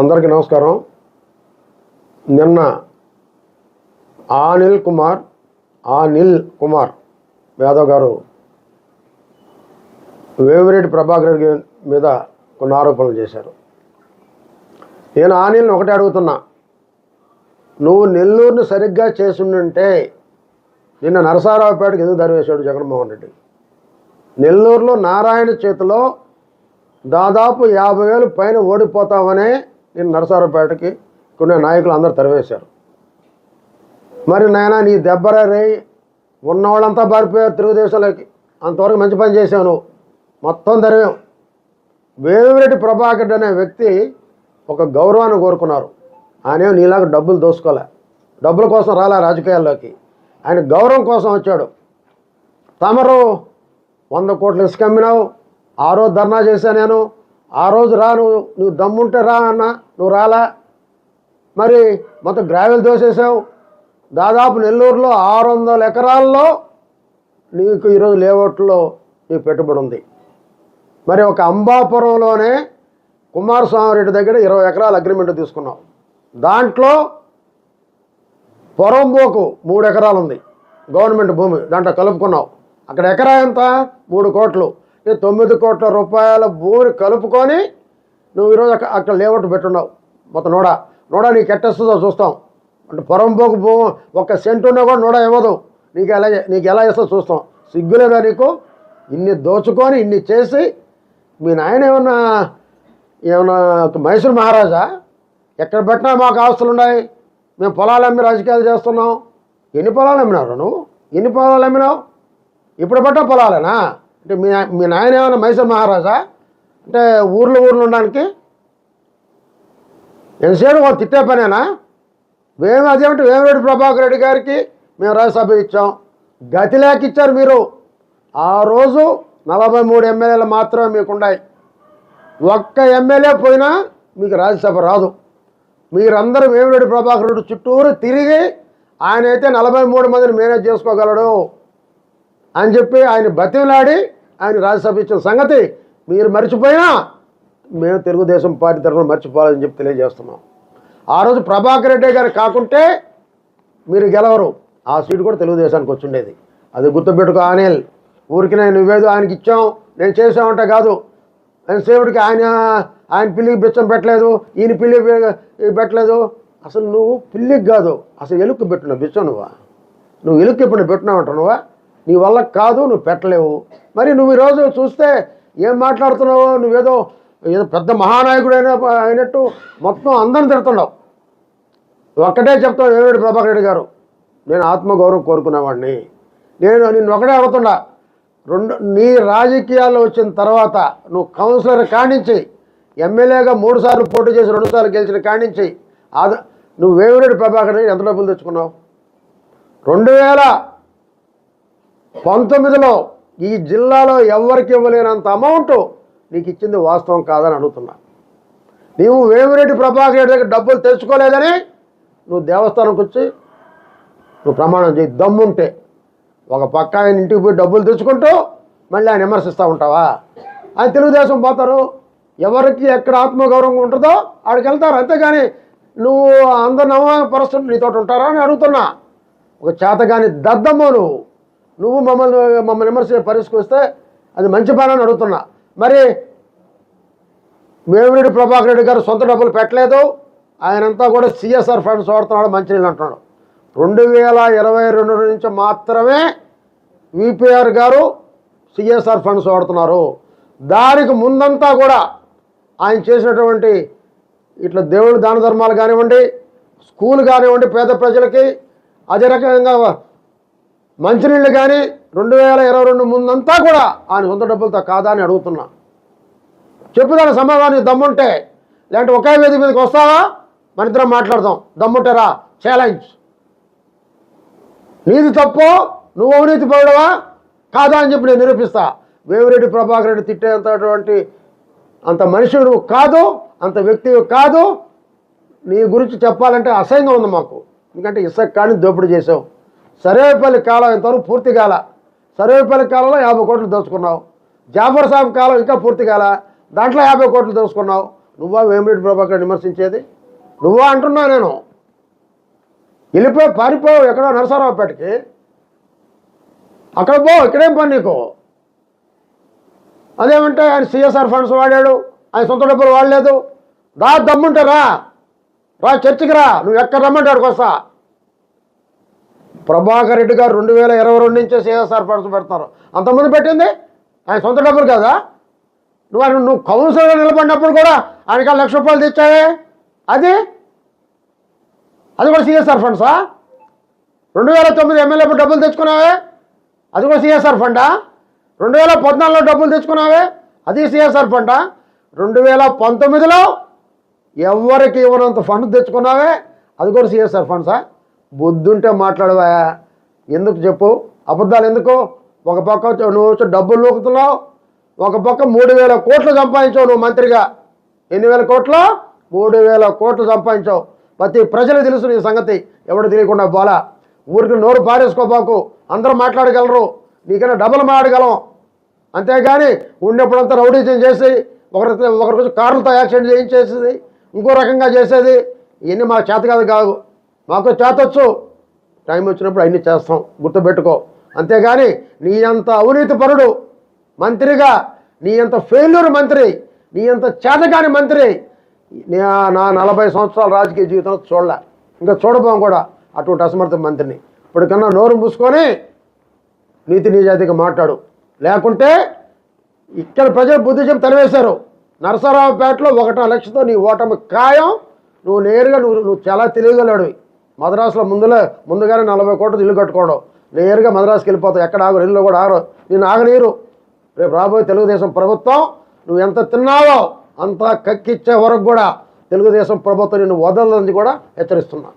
అందరికీ నమస్కారం. నిన్న అనిల్ కుమార్ అనిల్ కుమార్ యాదవ్ గారు వేవిరెడ్డి ప్రభాకర్ రెడ్డి మీద కొన్ని ఆరోపణలు చేశారు. నేను అనిల్ని ఒకటే అడుగుతున్నా. నువ్వు నెల్లూరుని సరిగ్గా చేసుంటే నిన్న నరసారావుపేటకి ఎందుకు దరివేశాడు జగన్మోహన్ రెడ్డి? నెల్లూరులో నారాయణ చేతిలో దాదాపు యాభై వేలు పైన ఓడిపోతామనే నేను నరసారావుపేటకి కొన్ని నాయకులు అందరూ తరివేశారు. మరి నాయన నీ దెబ్బరే ఉన్నవాళ్ళంతా పారిపోయారు తెలుగుదేశంలోకి. అంతవరకు మంచి పని చేశాను మొత్తం తరివాం. వేమిరెడ్డి ప్రభాకర్ అనే వ్యక్తి ఒక గౌరవాన్ని కోరుకున్నారు. ఆయన నీలాగా డబ్బులు దోసుకోలే. డబ్బుల కోసం రాలే రాజకీయాల్లోకి. ఆయన గౌరవం కోసం వచ్చాడు. తమరు వంద కోట్లు ఇసుక అమ్మినావు. ఆ రోజు ధర్నా చేశాను నేను. ఆ రోజు రా నువ్వు నువ్వు దమ్ముంటే రా అన్న నువ్వు రాలా? మరి మొత్తం గ్రావెల్ దోసేసావు దాదాపు నెల్లూరులో ఆరు వందల ఎకరాల్లో నీకు ఈరోజు లేఅవుట్లో నీకు పెట్టుబడి ఉంది. మరి ఒక అంబాపురంలోనే కుమారస్వామి రెడ్డి దగ్గర ఇరవై ఎకరాల అగ్రిమెంట్ తీసుకున్నావు. దాంట్లో పొరంబోకు మూడు ఎకరాలు ఉంది. గవర్నమెంట్ భూమి దాంట్లో కలుపుకున్నావు. అక్కడ ఎకరా ఎంత? మూడు కోట్లు. తొమ్మిది కోట్ల రూపాయల భూమిని కలుపుకొని నువ్వు ఈరోజు అక్కడ అక్కడ లేఅవుట్ పెట్టున్నావు. మొత్తం నోడా. నోడా నీకు ఎట్టేస్తుందో చూస్తాం. అంటే పొరంబోకు భూ ఒక్క సెంటు ఉన్నా కూడా నోడా ఇవ్వదు. నీకు ఎలా నీకు ఎలా ఇస్తో చూస్తాం. సిగ్గులేదా నీకు? ఇన్ని దోచుకొని ఇన్ని చేసి మీ నాయన ఏమన్నా ఏమన్నా మైసూర్ మహారాజా? ఎక్కడ పెట్టినా మాకు ఆస్తులు ఉన్నాయి. మేము పొలాలు అమ్మి రాజకీయాలు చేస్తున్నాం. ఎన్ని పొలాలు అమ్మినారు నువ్వు? ఎన్ని పొలాలు అమ్మినావు? ఇప్పుడు పట్ట పొలాలేనా? అంటే మీ మీ నాయన ఏమైనా మైసూర్ మహారాజా? అంటే ఊర్లో ఊర్లో ఉండడానికి? ఎంతసేపు వాళ్ళు తిట్టే పనేనా? మేము అదేమిటి వేమిరెడ్డి ప్రభాకర్ రెడ్డి గారికి మేము రాజ్యసభ ఇచ్చాం. గతి లేక ఇచ్చారు మీరు. ఆ రోజు నలభై మూడు ఎమ్మెల్యేలు మాత్రమే మీకు ఉన్నాయి ఒక్క ఎమ్మెల్యే పోయినా మీకు రాజ్యసభ రాదు. మీరందరూ వేమిరెడ్డి ప్రభాకర్ రెడ్డి చుట్టూరు తిరిగి ఆయన అయితే నలభై మూడు మందిని మేనేజ్ చేసుకోగలడు. అని చెప్పి ఆయన బతిలాడి ఆయన రాజ్యసభ ఇచ్చిన సంగతి మీరు మర్చిపోయినా మేము తెలుగుదేశం పార్టీ తరఫున మర్చిపోవాలని చెప్పి తెలియజేస్తున్నాం. ఆ రోజు ప్రభాకర్ రెడ్డి గారు కాకుంటే మీరు గెలవరు. ఆ సీటు కూడా తెలుగుదేశానికి వచ్చిండేది. అది గుర్తుపెట్టుకో అనిల్. ఊరికి నేను నువ్వేదో ఆయనకి ఇచ్చాం. నేను చేసామంటే కాదు. ఆయన సేవుడికి ఆయన ఆయన పిల్లికి బిచ్చం పెట్టలేదు. ఈయన పిల్లి పెట్టలేదు. అసలు నువ్వు పిల్లికి కాదు. అసలు ఎలుక్కి పెట్టిన బిచ్చం నువ్వా? నువ్వు ఎలుక్కి ఇప్పుడు పెట్టినావంట నువ్వా? నీ వల్ల కాదు నువ్వు పెట్టలేవు. మరి నువ్వు ఈరోజు చూస్తే ఏం మాట్లాడుతున్నావు నువ్వేదో ఏదో పెద్ద మహానాయకుడు అయినట్టు మొత్తం అందరిని తిడుతున్నావు. ఒక్కటే చెప్తావు ఏమిటి ప్రభాకర్ రెడ్డి గారు. నేను ఆత్మగౌరవం కోరుకునేవాడిని నేను నిన్ను ఒకటే అడుగుతున్నా. రెండు నీ రాజకీయాల్లో వచ్చిన తర్వాత నువ్వు కౌన్సిలర్ కానించి ఎమ్మెల్యేగా మూడు సార్లు పోటీ చేసి రెండు సార్లు గెలిచిన కానించి ఆద నువ్వు వేమిరెడ్డి ప్రభాకర్ రెడ్డి ఎంత డబ్బులు తెచ్చుకున్నావు? రెండు వేల పంతొమ్మిదిలో ఈ జిల్లాలో ఎవరికి ఇవ్వలేనంత అమౌంట్ నీకు ఇచ్చింది వాస్తవం కాదని అడుగుతున్నా. నీవు వేమిరెడ్డి ప్రభాకర్ రెడ్డి దగ్గర డబ్బులు తెచ్చుకోలేదని నువ్వు దేవస్థానంకి వచ్చి నువ్వు ప్రమాణం చేయి దమ్ముంటే. ఒక పక్క ఆయన ఇంటికి పోయి డబ్బులు తెచ్చుకుంటూ మళ్ళీ ఆయన విమర్శిస్తూ ఉంటావా? ఆయన తెలుగుదేశం పోతారు. ఎవరికి ఎక్కడ ఆత్మగౌరవం ఉంటుందో ఆడికి వెళ్తారు. అంతేగాని నువ్వు అందరిని అవమానపరుస్తుంటే నీతో ఉంటారా అని అడుగుతున్నా. ఒక చేతగాని దద్దమ్మ నువ్వు. నువ్వు మమ్మల్ని మమ్మల్ని విమర్శ పరిస్థితికి వస్తే అది మంచి పని అని అడుగుతున్నా. మరి వేమిరెడ్డి ప్రభాకర్ రెడ్డి గారు సొంత డబ్బులు పెట్టలేదు. ఆయనంతా కూడా సిఎస్ఆర్ ఫండ్స్ వాడుతున్నాడు మంచినీళ్ళు అంటున్నాడు. రెండు వేల ఇరవై రెండు నుంచి మాత్రమే విపిఆర్ గారు సిఎస్ఆర్ ఫండ్స్ వాడుతున్నారు. దానికి ముందంతా కూడా ఆయన చేసినటువంటి ఇట్లా దేవుడి దాన ధర్మాలు కానివ్వండి స్కూల్ కానివ్వండి పేద ప్రజలకి అదే రకంగా మంచినీళ్ళు కానీ రెండు వేల ఇరవై రెండు ముందంతా కూడా ఆయన సొంత డబ్బులతో కాదా అని అడుగుతున్నా. చెప్పుదాని సమాధానం దమ్ముంటే లేదంటే ఒకే వేదిక మీదకి వస్తావా? మన ఇద్దరం మాట్లాడదాం. దమ్ముంటారా ఛాలెంజ్ నీది తప్పు నువ్వు అవినీతి పడవా కాదా అని చెప్పి నేను నిరూపిస్తా. వేవిరెడ్డి ప్రభాకర్ రెడ్డి తిట్టేంతటువంటి అంత మనిషి నువ్వు కాదు అంత వ్యక్తి కాదు. నీ గురించి చెప్పాలంటే అసహ్యంగా ఉంది మాకు. ఎందుకంటే ఇసుక కానీ దోపిడీ చేసావు సర్వేపల్లి కాలం ఇంతవరకు పూర్తి కాల? సర్వేపల్లి కాలంలో యాభై కోట్లు దోచుకున్నావు. జాఫర్ సాబ్ కాలం ఇంకా పూర్తి కాల. దాంట్లో యాభై కోట్లు దోచుకున్నావు. నువ్వా వేమిరెడ్డి ప్రభాకర్ విమర్శించేది? నువ్వా అంటున్నా నేను. వెళ్ళిపోయి పారిపోవు ఎక్కడో నరసరావుపేటకి. అక్కడ పో ఇక్కడేం పని నీకు? అదేమంటే ఆయన సిఎస్ఆర్ ఫండ్స్ వాడాడు ఆయన సొంత డబ్బులు వాడలేదు. రా దమ్ముంటే రా. రా చర్చికి రా. నువ్వు ఎక్కడ రమ్మంటే అక్కడికి వస్తా. ప్రభాకర్ రెడ్డి గారు రెండు వేల ఇరవై రెండు నుంచే సిఎస్ఆర్ ఫండ్స్ పెడతారు. అంతమంది పెట్టింది? ఆయన సొంత డబ్బులు కదా? నువ్వు ఆయన నువ్వు కౌన్సిలర్గా నిలబడినప్పుడు కూడా ఆయనకి ఆ లక్ష రూపాయలు తెచ్చావే? అది? అది కూడా సిఎస్ఆర్ ఫండ్సా రెండు వేల తొమ్మిది ఎమ్మెల్యేపు డబ్బులు తెచ్చుకున్నావే? అది కూడా సిఎస్ఆర్ ఫండా రెండు వేల పద్నాలుగులో డబ్బులు తెచ్చుకున్నావే? అది సిఎస్ఆర్ ఫండా రెండు వేల పంతొమ్మిదిలో ఎవరికి ఇవ్వనంత ఫండ్ తెచ్చుకున్నావే? అది కూడా సిఎస్ఆర్ ఫండ్సా బుద్ధుంటే మాట్లాడవా? ఎందుకు చెప్పు? అబద్ధాలు ఎందుకు? ఒక పక్క నువ్వు డబ్బులు నూకుతున్నావు ఒక పక్క మూడు వేల కోట్లు సంపాదించావు నువ్వు మంత్రిగా. ఎన్ని వేల కోట్లు? మూడు వేల కోట్లు సంపాదించావు. ప్రతి ప్రజలు తెలుసు నీ సంగతి ఎవడు తెలియకుండా పోలా ఊరికి నోరు పారేసుకోబాకు అందరూ మాట్లాడగలరు. నీకైనా డబ్బులు మాట్లాడగలం. అంతేగాని ఉండేప్పుడంతా రౌడీజం చేసి ఒకరి ఒకరి కొంచెం కార్లతో యాక్సిడెంట్ చేయించేసేది ఇంకో రకంగా చేసేది ఇవన్నీ మా చేత కాదు కాదు మాకు చేతొచ్చు. టైం వచ్చినప్పుడు అన్నీ చేస్తాం. గుర్తుపెట్టుకో. అంతేగాని నీ అంత అవినీతి పరుడు మంత్రిగా నీ అంత ఫెయిల్యూర్ మంత్రి నీ అంత చేతగాని మంత్రి నా నలభై సంవత్సరాల రాజకీయ జీవితంలో చూడలే. ఇంకా చూడబోం కూడా అటువంటి అసమర్థ మంత్రిని. ఇప్పటికన్నా నోరు మూసుకొని నీతి నిజాతిగా మాట్లాడు. లేకుంటే ఇక్కడ ప్రజలు బుద్ధిజం చెప్పి తరివేశారు. నరసరావుపేటలో ఒకటో లక్షతో నీ ఓటమి ఖాయం. నువ్వు నేరుగా నువ్వు నువ్వు చాలా తెలియగలడు మద్రాసులో ముందులే ముందుగానే నలభై కోట్లు ఇల్లు కట్టుకోవడం. నేరుగా మద్రాసుకి వెళ్ళిపోతావు. ఎక్కడ ఆగు? ఇల్లు కూడా ఆగరు నేను ఆగనీరు రేపు రాబోయే తెలుగుదేశం ప్రభుత్వం నువ్వు ఎంత తిన్నావో అంతా కక్కిచ్చే వరకు కూడా తెలుగుదేశం ప్రభుత్వం నిన్ను వదలదని కూడా హెచ్చరిస్తున్నాను